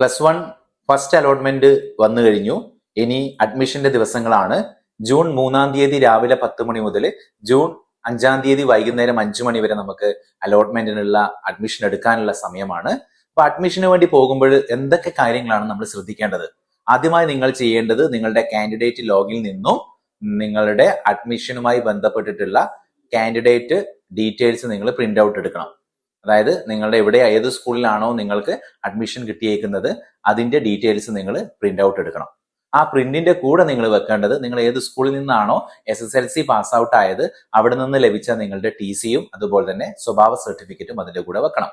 Plus one first allotment വന്നു കഴിഞ്ഞു. ഇനി അഡ്മിഷന്റെ ദിവസങ്ങളാണ്. ജൂൺ മൂന്നാം തീയതി രാവിലെ പത്ത് മണി മുതൽ ജൂൺ അഞ്ചാം തീയതി വൈകുന്നേരം അഞ്ചു മണി വരെ നമുക്ക് അലോട്ട്മെന്റിനുള്ള അഡ്മിഷൻ എടുക്കാനുള്ള സമയമാണ്. അപ്പൊ അഡ്മിഷന് വേണ്ടി പോകുമ്പോൾ എന്തൊക്കെ കാര്യങ്ങളാണ് നമ്മൾ ശ്രദ്ധിക്കേണ്ടത്? ആദ്യമായി നിങ്ങൾ ചെയ്യേണ്ടത് നിങ്ങളുടെ കാൻഡിഡേറ്റ് ലോഗിൽ നിന്നും നിങ്ങളുടെ അഡ്മിഷനുമായി ബന്ധപ്പെട്ടിട്ടുള്ള കാൻഡിഡേറ്റ് ഡീറ്റെയിൽസ് നിങ്ങൾ പ്രിന്റ് ഔട്ട് എടുക്കണം. അതായത് നിങ്ങളുടെ എവിടെ ഏത് സ്കൂളിലാണോ നിങ്ങൾക്ക് അഡ്മിഷൻ കിട്ടിയേക്കുന്നത് അതിന്റെ ഡീറ്റെയിൽസ് നിങ്ങൾ പ്രിന്റ് ഔട്ട് എടുക്കണം. ആ പ്രിന്റിന്റെ കൂടെ നിങ്ങൾ വെക്കേണ്ടത് നിങ്ങൾ ഏത് സ്കൂളിൽ നിന്നാണോ S S L C pass out ആയത് അവിടെ നിന്ന് ലഭിച്ച നിങ്ങളുടെ ടി സിയും അതുപോലെ തന്നെ സ്വഭാവ സർട്ടിഫിക്കറ്റും അതിന്റെ കൂടെ വെക്കണം.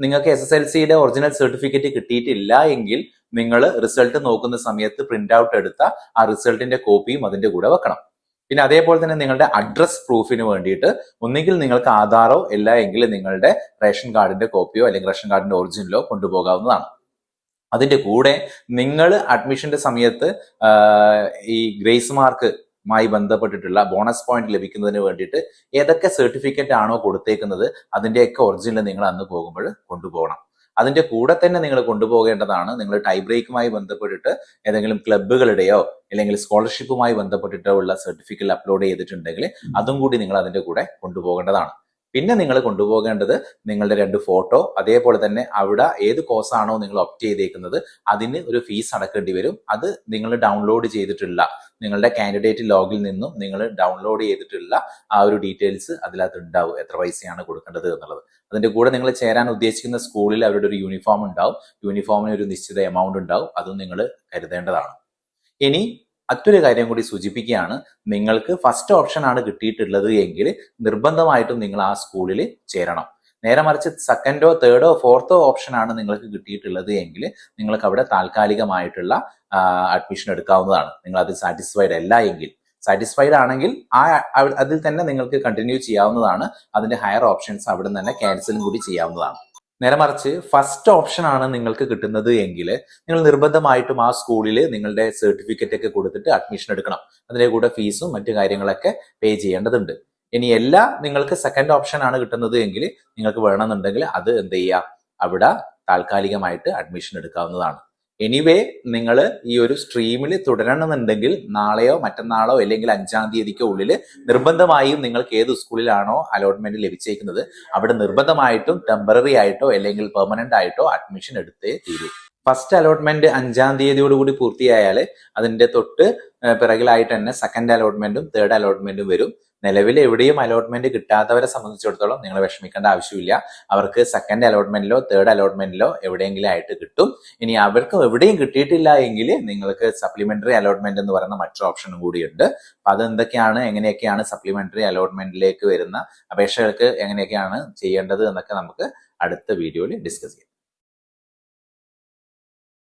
നിങ്ങൾക്ക് എസ് എസ് എൽ സിയുടെ ഒറിജിനൽ സർട്ടിഫിക്കറ്റ് കിട്ടിയിട്ടില്ല എങ്കിൽ നിങ്ങൾ റിസൾട്ട് നോക്കുന്ന സമയത്ത് പ്രിന്റ് ഔട്ട് എടുത്ത ആ റിസൾട്ടിന്റെ കോപ്പിയും അതിന്റെ കൂടെ വെക്കണം. പിന്നെ അതേപോലെ തന്നെ നിങ്ങളുടെ അഡ്രസ് പ്രൂഫിന് വേണ്ടിയിട്ട് ഒന്നുകിൽ നിങ്ങൾക്ക് ആധാറോ ഇല്ല എങ്കിൽ നിങ്ങളുടെ റേഷൻ കാർഡിന്റെ കോപ്പിയോ അല്ലെങ്കിൽ റേഷൻ കാർഡിന്റെ ഒറിജിനലോ കൊണ്ടുപോകാവുന്നതാണ്. അതിന്റെ കൂടെ നിങ്ങൾ അഡ്മിഷന്റെ സമയത്ത് ഈ ഗ്രേസ് മാർക്ക് മായി ബന്ധപ്പെട്ടിട്ടുള്ള ബോണസ് പോയിന്റ് ലഭിക്കുന്നതിന് വേണ്ടിയിട്ട് ഏതൊക്കെ സർട്ടിഫിക്കറ്റ് ആണോ കൊടുത്തേക്കുന്നത് അതിന്റെയൊക്കെ ഒറിജിനൽ നിങ്ങൾ അന്ന് പോകുമ്പോൾ കൊണ്ടുപോകണം. അതിന്റെ കൂടെ തന്നെ നിങ്ങൾ കൊണ്ടുപോകേണ്ടതാണ്. നിങ്ങൾ ടൈ ബ്രേക്കുമായി ബന്ധപ്പെട്ടിട്ട് ഏതെങ്കിലും ക്ലബ്ബുകളുടെയോ അല്ലെങ്കിൽ സ്കോളർഷിപ്പുമായി ബന്ധപ്പെട്ടിട്ടോ ഉള്ള സർട്ടിഫിക്കറ്റ് അപ്ലോഡ് ചെയ്തിട്ടുണ്ടെങ്കിൽ അതും കൂടി നിങ്ങൾ അതിന്റെ കൂടെ കൊണ്ടുപോകേണ്ടതാണ്. പിന്നെ നിങ്ങൾ കൊണ്ടുപോകേണ്ടത് നിങ്ങളുടെ രണ്ട് ഫോട്ടോ അതേപോലെ തന്നെ അവിടെ ഏത് കോഴ്സാണോ നിങ്ങൾ ഒപ്റ്റ് ചെയ്തേക്കുന്നത് അതിന് ഒരു ഫീസ് അടക്കേണ്ടി വരും. അത് നിങ്ങൾ ഡൗൺലോഡ് ചെയ്തിട്ടുള്ള നിങ്ങളുടെ കാൻഡിഡേറ്റ് ലോഗിൽ നിന്നും നിങ്ങൾ ഡൗൺലോഡ് ചെയ്തിട്ടുള്ള ആ ഒരു ഡീറ്റെയിൽസ് അതിനകത്ത് ഉണ്ടാവും എത്ര പൈസയാണ് കൊടുക്കേണ്ടത് എന്നുള്ളത്. അതിന്റെ കൂടെ നിങ്ങൾ ചേരാൻ ഉദ്ദേശിക്കുന്ന സ്കൂളിൽ അവരുടെ ഒരു യൂണിഫോം ഉണ്ടാവും. യൂണിഫോമിന് ഒരു നിശ്ചിത എമൗണ്ട് ഉണ്ടാവും. അതും നിങ്ങൾ കരുതേണ്ടതാണ്. ഇനി മറ്റൊരു കാര്യം കൂടി സൂചിപ്പിക്കുകയാണ്. നിങ്ങൾക്ക് ഫസ്റ്റ് ഓപ്ഷൻ ആണ് കിട്ടിയിട്ടുള്ളത് എങ്കിൽ നിർബന്ധമായിട്ടും നിങ്ങൾ ആ സ്കൂളിൽ ചേരണം. നേരെ മറിച്ച് സെക്കൻഡോ തേർഡോ ഫോർത്തോ ഓപ്ഷൻ ആണ് നിങ്ങൾക്ക് കിട്ടിയിട്ടുള്ളത് എങ്കിൽ നിങ്ങൾക്ക് അവിടെ താൽക്കാലികമായിട്ടുള്ള അഡ്മിഷൻ എടുക്കാവുന്നതാണ്. നിങ്ങൾ അത് സാറ്റിസ്ഫൈഡ് അല്ല എങ്കിൽ. സാറ്റിസ്ഫൈഡ് ആണെങ്കിൽ ആ അതിൽ തന്നെ നിങ്ങൾക്ക് കണ്ടിന്യൂ ചെയ്യാവുന്നതാണ്. അതിന്റെ ഹയർ ഓപ്ഷൻസ് അവിടെ തന്നെ ക്യാൻസലും കൂടി ചെയ്യാവുന്നതാണ്. നേരെ മറിച്ച് ഫസ്റ്റ് ഓപ്ഷൻ ആണ് നിങ്ങൾക്ക് കിട്ടുന്നത് എങ്കിൽ നിങ്ങൾ നിർബന്ധമായിട്ടും ആ സ്കൂളിൽ നിങ്ങളുടെ സർട്ടിഫിക്കറ്റ് ഒക്കെ കൊടുത്തിട്ട് അഡ്മിഷൻ എടുക്കണം. അതിന്റെ കൂടെ ഫീസും മറ്റു കാര്യങ്ങളൊക്കെ പേ ചെയ്യേണ്ടതുണ്ട്. ഇനി എല്ലാ നിങ്ങൾക്ക് സെക്കൻഡ് ഓപ്ഷൻ ആണ് കിട്ടുന്നത് എങ്കിൽ നിങ്ങൾക്ക് വേണമെന്നുണ്ടെങ്കിൽ അത് എന്ത് ചെയ്യുക അവിടെ താൽക്കാലികമായിട്ട് അഡ്മിഷൻ എടുക്കാവുന്നതാണ്. എനിവേ നിങ്ങൾ ഈ ഒരു സ്ട്രീമിൽ തുടരണമെന്നുണ്ടെങ്കിൽ നാളെയോ മറ്റന്നാളോ അല്ലെങ്കിൽ അഞ്ചാം തീയതിക്കോ ഉള്ളിൽ നിർബന്ധമായും നിങ്ങൾക്ക് ഏത് സ്കൂളിലാണോ അലോട്ട്മെന്റ് ലഭിച്ചേക്കുന്നത് അവിടെ നിർബന്ധമായിട്ടും ടെമ്പററി ആയിട്ടോ അല്ലെങ്കിൽ പെർമനന്റ് ആയിട്ടോ അഡ്മിഷൻ എടുത്തേ തീരൂ. ഫസ്റ്റ് അലോട്ട്മെന്റ് അഞ്ചാം തീയതിയോടുകൂടി പൂർത്തിയായാൽ അതിന്റെ തൊട്ട് പിറകിലായിട്ട് തന്നെ സെക്കൻഡ് അലോട്ട്മെന്റും തേർഡ് അലോട്ട്മെന്റും വരും. നിലവിൽ എവിടെയും അലോട്ട്മെന്റ് കിട്ടാത്തവരെ സംബന്ധിച്ചിടത്തോളം നിങ്ങൾ വിഷമിക്കേണ്ട ആവശ്യമില്ല. അവർക്ക് സെക്കൻഡ് അലോട്ട്മെന്റിലോ തേർഡ് അലോട്ട്മെന്റിലോ എവിടെയെങ്കിലും ആയിട്ട് കിട്ടും. ഇനി അവർക്ക് എവിടെയും കിട്ടിയിട്ടില്ല എങ്കിൽ നിങ്ങൾക്ക് സപ്ലിമെന്ററി അലോട്ട്മെന്റ് എന്ന് പറയുന്ന മറ്റൊരു ഓപ്ഷനും കൂടിയുണ്ട്. അപ്പൊ അത് എന്തൊക്കെയാണ് എങ്ങനെയൊക്കെയാണ് സപ്ലിമെന്ററി അലോട്ട്മെന്റിലേക്ക് വരുന്ന അപേക്ഷകൾക്ക് എങ്ങനെയൊക്കെയാണ് ചെയ്യേണ്ടത് എന്നൊക്കെ നമുക്ക് അടുത്ത വീഡിയോയിൽ ഡിസ്കസ് ചെയ്യാം.